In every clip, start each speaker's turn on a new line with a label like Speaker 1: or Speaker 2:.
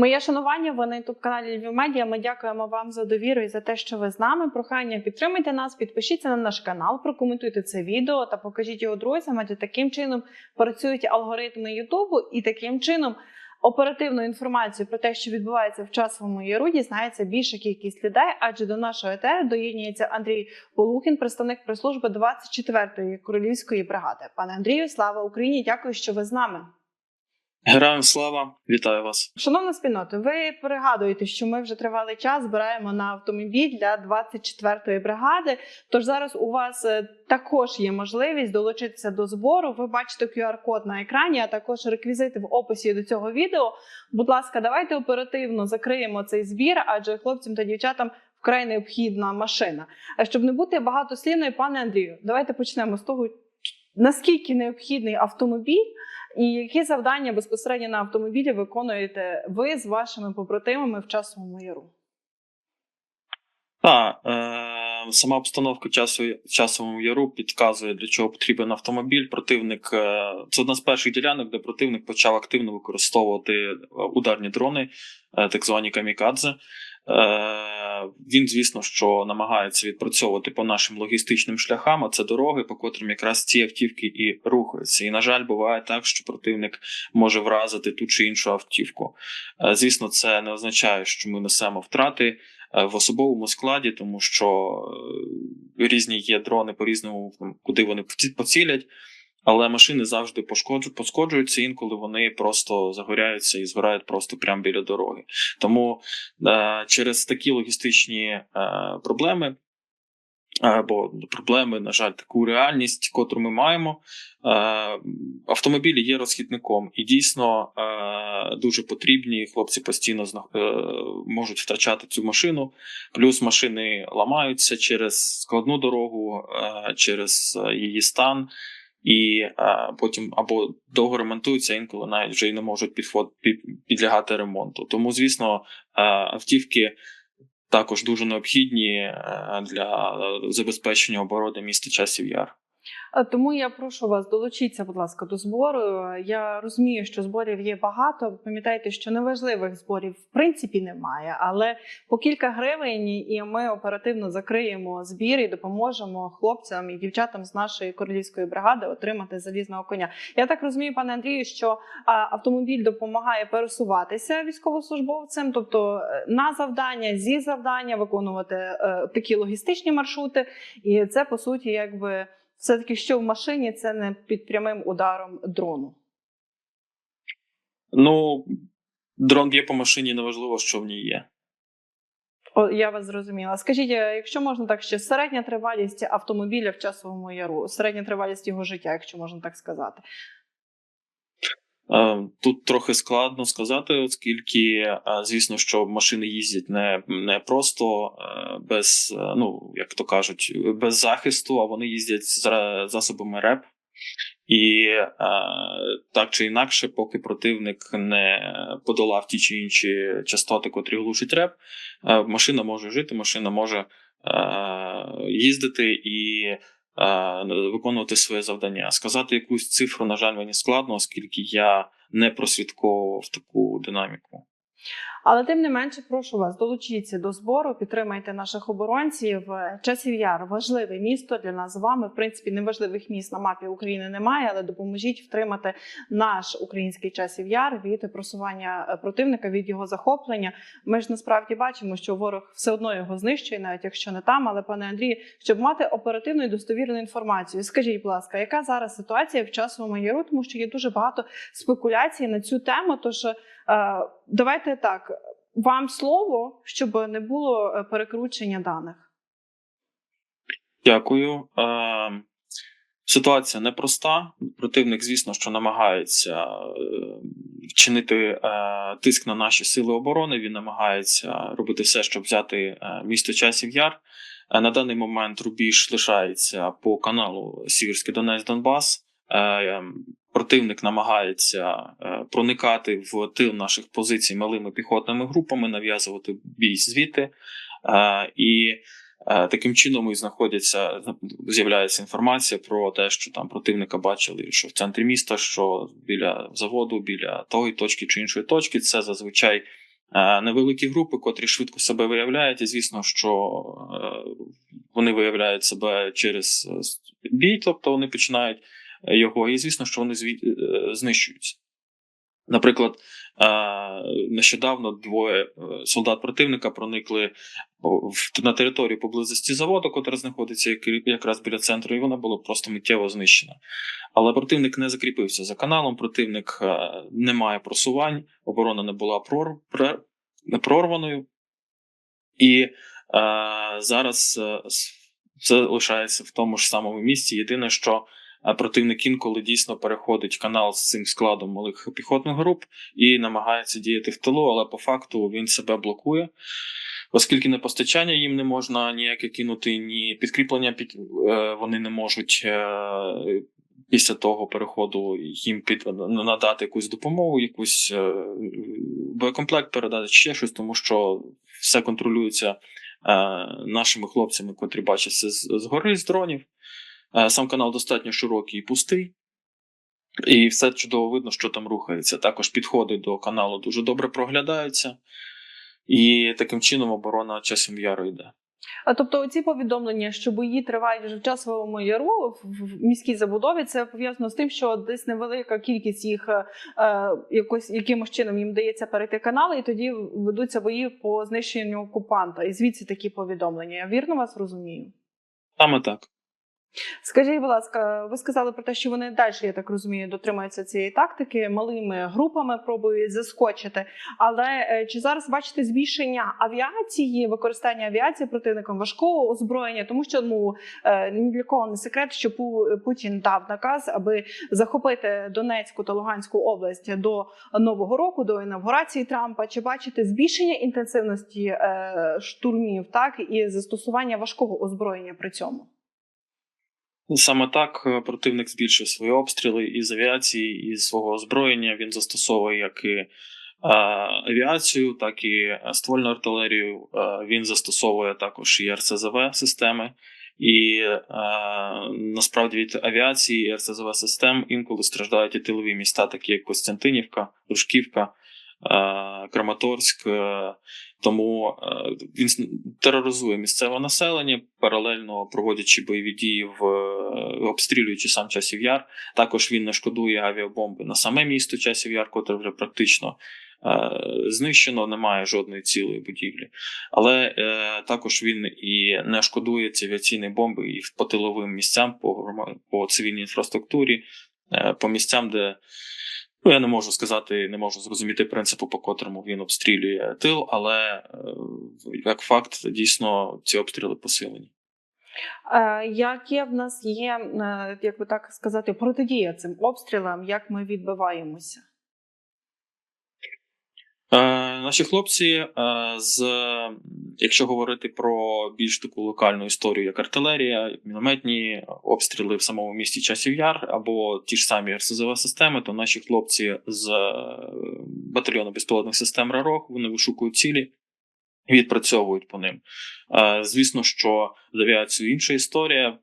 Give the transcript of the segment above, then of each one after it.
Speaker 1: Моє шанування, ви на youtube каналі Львів Медіа. Ми дякуємо вам за довіру і за те, що ви з нами. Прохання підтримайте нас, підпишіться на наш канал, прокоментуйте це відео та покажіть його друзям. Адже таким чином працюють алгоритми Ютубу, і таким чином оперативну інформацію про те, що відбувається в часовому яру, дізнається більша кількість людей. Адже до нашого етеру доєднується Андрій Полухін, представник прес-служби 24-ї королівської бригади. Пане Андрію, слава Україні! Дякую, що ви з нами.
Speaker 2: Героям слава, вітаю вас.
Speaker 1: Шановна спільнота, ви пригадуєте, що ми вже тривалий час збираємо на автомобіль для 24-ї бригади. Тож зараз у вас е, також є можливість долучитися до збору. Ви бачите QR-код на екрані, а також реквізити в описі до цього відео. Будь ласка, давайте оперативно закриємо цей збір, адже хлопцям та дівчатам вкрай необхідна машина. А щоб не бути багатослівною, пане Андрію, давайте почнемо з того, наскільки необхідний автомобіль. І які завдання безпосередньо на автомобілі виконуєте ви з вашими побратимами в часовому яру?
Speaker 2: Так, е, сама обстановка часу часовому яру підказує, для чого потрібен автомобіль. Противник е, це одна з перших ділянок, де противник почав активно використовувати е, ударні дрони, е, так звані камікадзе. Е, Він, звісно, що намагається відпрацьовувати по нашим логістичним шляхам, а це дороги, по котрим якраз ці автівки і рухаються. І, на жаль, буває так, що противник може вразити ту чи іншу автівку. Е, Звісно, це не означає, що ми несемо втрати в особовому складі, тому що е, різні є дрони по різному, куди вони поці- поцілять. Але машини завжди пошкоджуються, інколи вони просто загоряються і згорають просто прямо біля дороги. Тому е, через такі логістичні е, проблеми, або проблеми, на жаль, таку реальність, котру ми маємо, е, автомобілі є розхідником, і дійсно е, дуже потрібні. Хлопці постійно е, можуть втрачати цю машину. Плюс машини ламаються через складну дорогу, через її стан. І потім або довго ремонтуються, інколи навіть вже й не можуть підлягати ремонту. Тому, звісно, автівки також дуже необхідні е, для забезпечення оборони міста часів яр.
Speaker 1: Е, Тому я прошу вас долучіться, будь ласка, до збору. Я розумію, що зборів є багато. Пам'ятайте, що неважливих зборів в принципі немає, але по кілька гривень, і ми оперативно закриємо збір і допоможемо хлопцям і дівчатам з нашої королівської бригади отримати залізного коня. Я так розумію, пане Андрію, що автомобіль допомагає пересуватися військовослужбовцям, тобто е, на завдання, зі завдання виконувати е, такі логістичні маршрути, і це по суті, якби все-таки що в машині це не під прямим ударом дрону.
Speaker 2: Ну, дрон б'є по машині, неважливо, що в ній є.
Speaker 1: О, я вас зрозуміла. Скажіть, е, якщо можна так ще середня тривалість автомобіля в часовому яру, середня тривалість його життя, якщо можна так сказати.
Speaker 2: Е, Тут трохи складно сказати, оскільки, е, звісно, що машини їздять не, не просто е, без, ну як то кажуть, без захисту, а вони їздять з засобами РЕП. І так чи інакше, поки противник не подолав ті чи інші частоти, котрі глушить реп, машина може жити, машина може їздити і виконувати своє завдання. Сказати якусь цифру, на жаль, мені складно, оскільки я не прослідковував таку динаміку.
Speaker 1: Але тим не менше, прошу вас, долучіться до збору, підтримайте наших оборонців. Часів Яр важливе місто для нас з вами. В принципі, неважливих міст на мапі України немає, але допоможіть втримати наш український часів яр від просування е, противника, від його захоплення. Ми ж насправді бачимо, що ворог все одно його знищує, навіть якщо не там. Але пане Андрію, щоб мати оперативну і достовірну інформацію, скажіть, будь ласка, яка зараз ситуація в часовому яру? Тому що є дуже багато спекуляцій на цю тему. Тож давайте так. Вам слово, щоб не було е, перекручення даних.
Speaker 2: Дякую. Е, Ситуація непроста. Противник, звісно, що намагається е, вчинити е, тиск на наші сили оборони. Він намагається робити все, щоб взяти е, місто часів яр. Е, На даний момент рубіж лишається по каналу Сіверський Донець Донбас. Противник намагається е, проникати в тил наших позицій малими піхотними групами, нав'язувати бій звідти. Е, І Е, Таким чином і знаходяться, з'являється інформація про те, що там противника бачили, що в центрі міста, що біля заводу, біля тої точки чи іншої точки, це зазвичай невеликі групи, котрі швидко себе виявляють. І звісно, що вони виявляють себе через бій, тобто вони починають його, і звісно, що вони е, знищуються. Наприклад, е, нещодавно двоє е, солдат противника проникли на територію поблизості заводу, котра знаходиться якраз біля центру, і вона була просто миттєво знищена. Але противник не закріпився за каналом, противник не має просувань, оборона не була прорваною. І зараз це лишається в тому ж самому місці. Єдине, що противник інколи дійсно переходить канал з цим складом малих піхотних груп і намагається діяти в тилу, але по факту він себе блокує. Оскільки не постачання їм не можна ніяке кинути, ні підкріплення під, е, вони не можуть е, після того переходу їм під надати якусь допомогу, якусь е, боєкомплект передати, ще щось, тому що все контролюється нашими хлопцями, котрі бачать це з, згори, з дронів. Е, сам канал достатньо широкий і пустий. І все чудово видно, що там рухається. Також підходи до каналу дуже добре проглядаються, і таким чином оборона часом яру йде.
Speaker 1: А тобто, ці повідомлення, що бої тривають вже в часовому яру в в міській забудові, це пов'язано з тим, що десь невелика кількість їх е, е, якось якимось чином їм дається перейти канали, і тоді ведуться бої по знищенню окупанта. І звідси такі повідомлення. Я вірно вас розумію.
Speaker 2: Саме так.
Speaker 1: Скажіть, будь ласка, ви сказали про те, що вони далі, я так розумію, дотримуються цієї тактики, малими групами пробують заскочити. Але е, чи зараз бачите збільшення авіації, використання авіації противником важкого озброєння? Тому що ну е, ні для кого не секрет, що Путін дав наказ, аби захопити Донецьку та Луганську область до нового року, до інавгурації Трампа. Чи бачите збільшення інтенсивності е, штурмів, так і застосування важкого озброєння при цьому?
Speaker 2: Саме так е, противник збільшив свої обстріли із авіації, і свого озброєння. Він застосовує як і е, авіацію, так і е, ствольну артилерію. Він застосовує також і РСЗВ системи. І е, насправді від авіації і РСЗВ систем інколи страждають і тилові міста, такі як Костянтинівка, Рушківка, Краматорськ. Е, тому е, він тероризує місцеве населення, паралельно проводячи бойові дії в е, обстрілюючи сам часів яр. Також він не шкодує авіабомби на саме місто часів яр, котре вже практично е, знищено, немає жодної цілої будівлі. Але е, також він і не шкодує ці авіаційні бомби і по тиловим місцям, по, по цивільній інфраструктурі, е, по місцям, де Ну, я не можу сказати, не можу зрозуміти принципу, по котрому він обстрілює тил, але е, як факт, дійсно ці обстріли посилені.
Speaker 1: Е, Яке в нас є, е, як би так сказати, протидія цим обстрілам, як ми відбиваємося?
Speaker 2: Е, наші хлопці, е, з, якщо говорити про більш таку локальну історію, як артилерія, мінометні обстріли в самому місті Часів Яр або ті ж самі РСЗВ системи, то наші хлопці з е, батальйону безпілотних систем РАРОГ вони вишукують цілі. і Відпрацьовують по ним. Звісно, що з авіацією інша історія.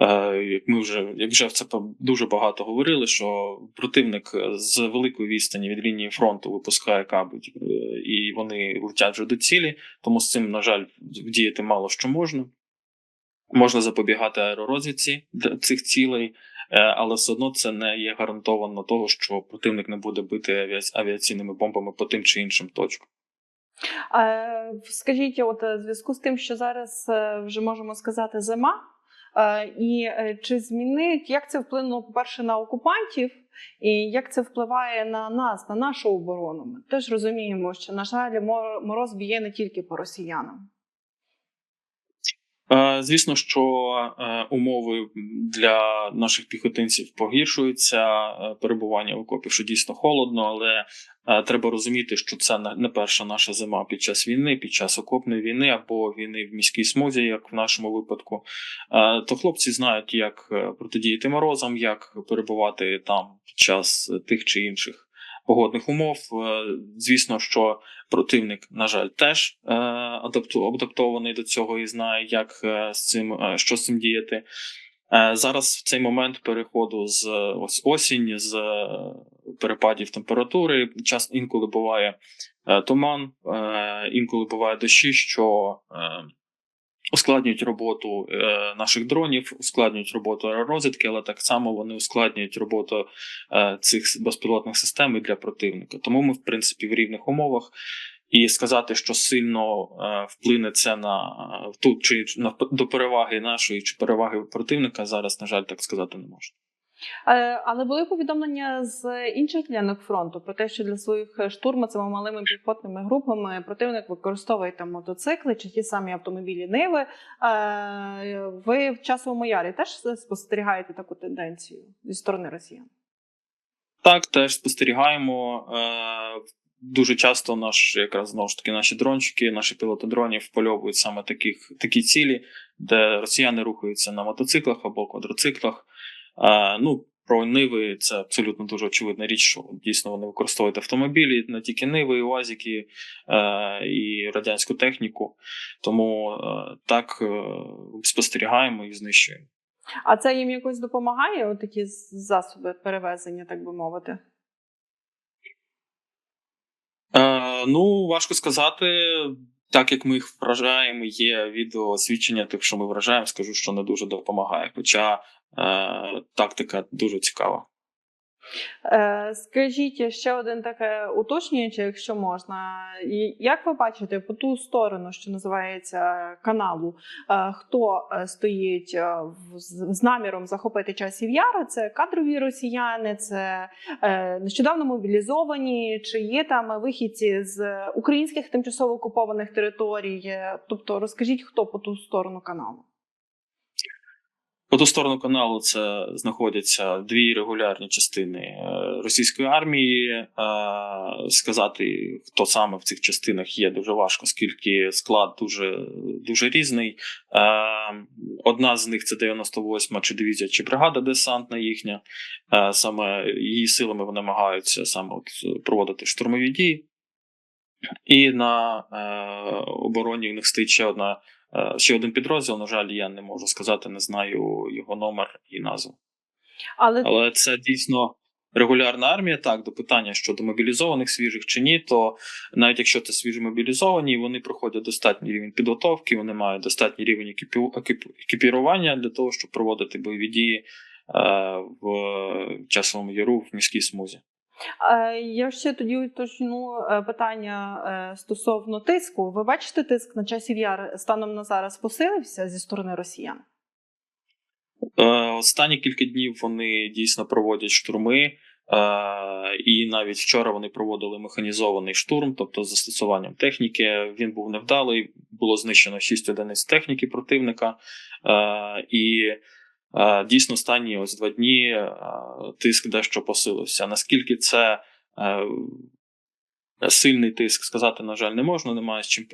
Speaker 2: Е, Як ми вже як вже це дуже багато говорили, що противник з великої відстані від лінії фронту випускає каби, е, і вони летять вже до цілі, тому з цим, на жаль, вдіяти мало що можна. Можна запобігати аеророзвідці цих цілей, е, але все одно це не є гарантовано того, що противник не буде бити авіаційними бомбами по тим чи іншим точкам.
Speaker 1: Скажіть, от в зв'язку з тим, що зараз вже можемо сказати зима, і е, чи змінить, як це вплинуло, по-перше, на окупантів, і як це впливає на нас, на нашу оборону? Ми теж розуміємо, що, на жаль, мор- мороз б'є не тільки по росіянам.
Speaker 2: Е, Звісно, що е, умови для наших піхотинців погіршуються, е, перебування в окопі, що дійсно холодно, але треба розуміти, що це не- перша наша зима під час війни, під час окопної війни або війни в міській смузі, як в нашому випадку. То хлопці знають, як протидіяти морозам, як перебувати там під час тих чи інших погодних умов. Е, Звісно, що противник, на жаль, теж е, адаптований до цього і знає, як е, з цим що з цим діяти. Зараз в цей момент переходу з ось осінь, з перепадів температури. Час інколи буває туман, інколи буває дощі, що ускладнюють роботу е, наших дронів, ускладнюють роботу аеророзвідки, але так само вони ускладнюють роботу е, цих безпілотних систем і для противника. Тому ми, в принципі, в рівних умовах. І сказати, що сильно е, вплине це на е, тут чи на до переваги нашої чи переваги противника, зараз, на жаль, так сказати не можна.
Speaker 1: Е, Але були повідомлення з інших ділянок фронту про те, що для своїх штурмацями малими піхотними групами противник використовує там мотоцикли чи ті самі автомобілі Nivi. Е, Ви в часовому ярі теж спостерігаєте таку тенденцію зі сторони росіян?
Speaker 2: Так, теж спостерігаємо. Е, Дуже часто наш, якраз знову ж таки, наші дрончики, наші пілоти дронів впольовують саме таких, такі цілі, де росіяни рухаються на мотоциклах або квадроциклах. Е, ну, про Ниви це абсолютно дуже очевидна річ, що дійсно вони використовують автомобілі, не тільки Ниви, і УАЗики е, і радянську техніку. Тому е, так е, спостерігаємо і знищуємо.
Speaker 1: А це їм якось допомагає, такі засоби перевезення, так би мовити?
Speaker 2: Е, ну, важко сказати. Так як ми їх вражаємо, є відео свідчення тих, що ми вражаємо, скажу, що не дуже допомагає. Хоча е, тактика дуже цікава.
Speaker 1: Е, Скажіть ще один таке уточнююче, якщо можна. Як ви бачите по ту сторону, що називається каналу, е, хто е, стоїть з наміром захопити часів яра? Це кадрові росіяни, це нещодавно мобілізовані, чи є там вихідці з українських тимчасово окупованих територій? Тобто розкажіть, хто по ту сторону каналу?
Speaker 2: По ту сторону каналу це знаходяться дві регулярні частини е, російської армії. Е, Сказати, хто саме в цих частинах є, дуже важко, оскільки склад дуже, дуже різний. Е, Одна з них це 98-ма чи дивізія, чи бригада десантна їхня. Саме її силами вони намагаються саме от проводити штурмові дії. І на обороні в них стоїть ще одна Ще один підрозділ, на жаль, я не можу сказати, не знаю його номер і назву.
Speaker 1: Але,
Speaker 2: Але це дійсно регулярна армія. Так, до питання щодо мобілізованих свіжих чи ні, то навіть якщо це свіжі мобілізовані, вони проходять достатній рівень підготовки, вони мають достатній рівень екіпі- екіп- екіпірування для того, щоб проводити бойові дії е, в часовому яру в міській смузі.
Speaker 1: Е, Я ще тоді уточню е, питання е, стосовно тиску. Ви бачите, тиск на часів яр станом на зараз посилився зі сторони росіян?
Speaker 2: Останні кілька днів вони дійсно проводять штурми, і навіть вчора вони проводили механізований штурм, тобто з застосуванням техніки. Він був невдалий, було знищено 6 одиниць техніки противника. І дійсно останні ось два дні е, тиск дещо посилився. Наскільки це е, сильний тиск, сказати, на жаль, не можна, немає з чим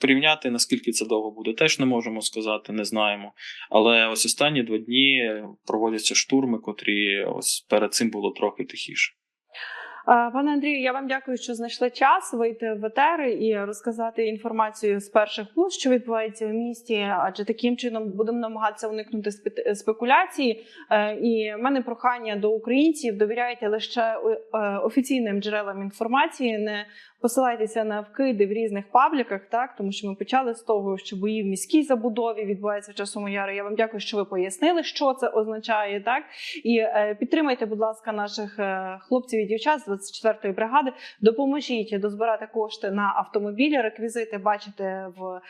Speaker 2: порівняти. Наскільки це довго буде, теж не можемо сказати, не знаємо. Але ось останні два дні проводяться штурми, котрі ось перед цим було трохи тихіше.
Speaker 1: Е, Пане Андрію, я вам дякую, що знайшли час вийти в етери і розказати інформацію з перших вуст, що відбувається в місті. Адже таким чином будемо намагатися уникнути спе- спекуляції. Е, І в мене прохання до українців: довіряйте лише е, офіційним джерелам інформації, не посилайтеся на вкиди в різних пабліках, так тому що ми почали з того, що бої в міській забудові відбуваються в часому яру. Я вам дякую, що ви пояснили, що це означає, так і е, підтримайте, будь ласка, наших е, хлопців і дівчат з 24-ї бригади. Допоможіть дозбирати кошти на автомобілі. Реквізити бачите в е,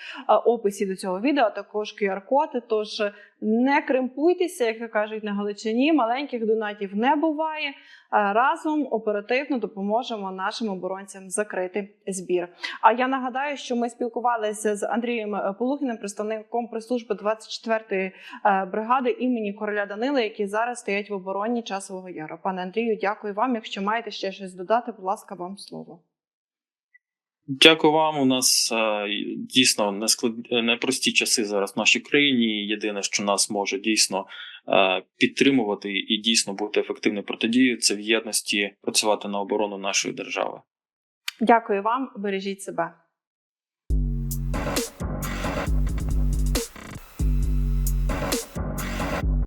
Speaker 1: описі до цього відео. Також QR-коди. Тож не кримпуйтеся, як кажуть на Галичині. Маленьких донатів не буває. Разом оперативно допоможемо нашим оборонцям закрити збір. А я нагадаю, що ми спілкувалися з Андрієм е, Полухіним, представником прес-служби 24-ї е, бригади імені короля Данила, які зараз стоять в обороні часового яру. Пане Андрію, дякую вам. Якщо маєте ще щось додати, будь ласка, вам слово.
Speaker 2: Дякую вам. У нас е, дійсно непрості часи зараз в нашій країні. Єдине, що нас може дійсно підтримувати і дійсно бути ефективною протидією, це в єдності працювати на оборону нашої держави.
Speaker 1: Дякую вам, бережіть себе.